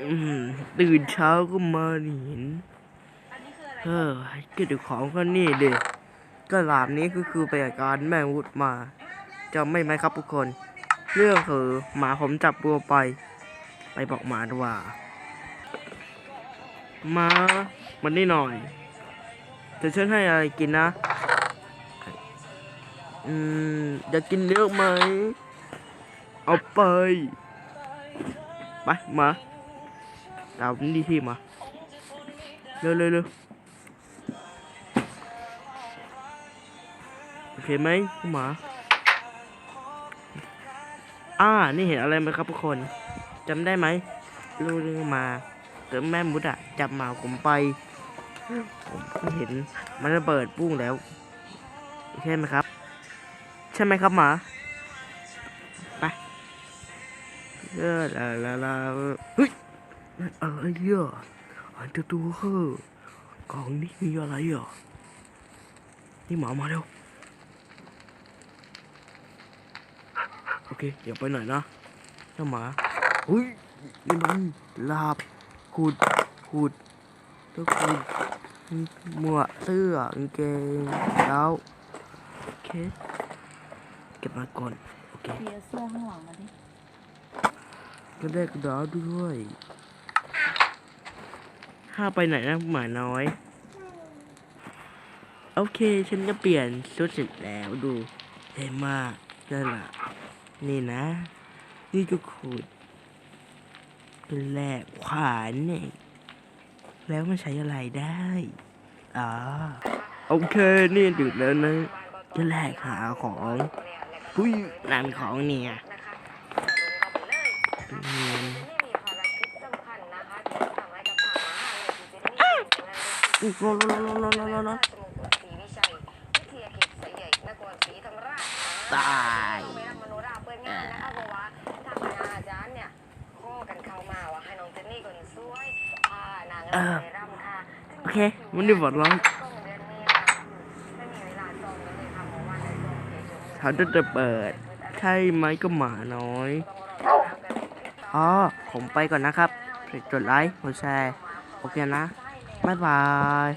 อืมตื่นเช้าก็มานี่เห็นเออก็เดี๋ยวของก็นี่เด็กก็หลามนี้ก็คือไปจัดการแม่วุฒมาจำไม่ไหมครับทุกคน เรื่องคือหมาผมจับตัวไป ไปบอกหมาด้วยว่าหมามันนี่หน่อยจะฉันให้อะไรกินนะ อืม อยากกินเลือกไหม เอาไป ไป มา เอานี่ที่มาเร็วเร็วเร็วโอเคไหมหมา อ่า นี่เห็นอะไรไหมครับทุกคนจำได้ไหมลูกเรื่องมาเกิดแม่มุดอะจับหมาผมไปผมเห็นมันระเบิดปุ้งแล้ว ใช่ไหมครับ ใช่ไหมครับหมาไปเออลาลาลาเฮ้ย อะไรอะอันจ้าตัวเฮ้อกล่องนี้มีอะไรอะนี่หมามาเร็วโอเคเดี๋ยวไปหน่อยนะเจ้าหมาเฮ้ยนี่มันลาบขุดขุดตัวขุดหมวกเสื้อกางเกงแล้วโอเคเก็บมาก่อนโอเคเคลียร์เสื้อข้างหลังมาดิก็ได้กระดาษด้วย ห้าไปไหนนะหมาน้อย โอเค ฉันจะเปลี่ยนชุดเสร็จแล้วดูเท่มากนั่นแหละนี่นะ นี่ก็ขูดเป็นแหลกขวานเนี่ยแล้วมันใช้อะไรได้อ่าโอเค นี่ดึกแล้วนะจะแลกหาของหุ้ยนานของเนี่ยอืม อุ๊ยร้อนร้อนร้อนร้อนร้อนร้อนร้อนตายโอเคมันได้บทร้องเขาจะจะเปิด ใช่ไหมก็หมาน้อยอ๋อผมไปก่อนนะครับกดไลค์กดแชร์โอเคนะ บ๊ายบาย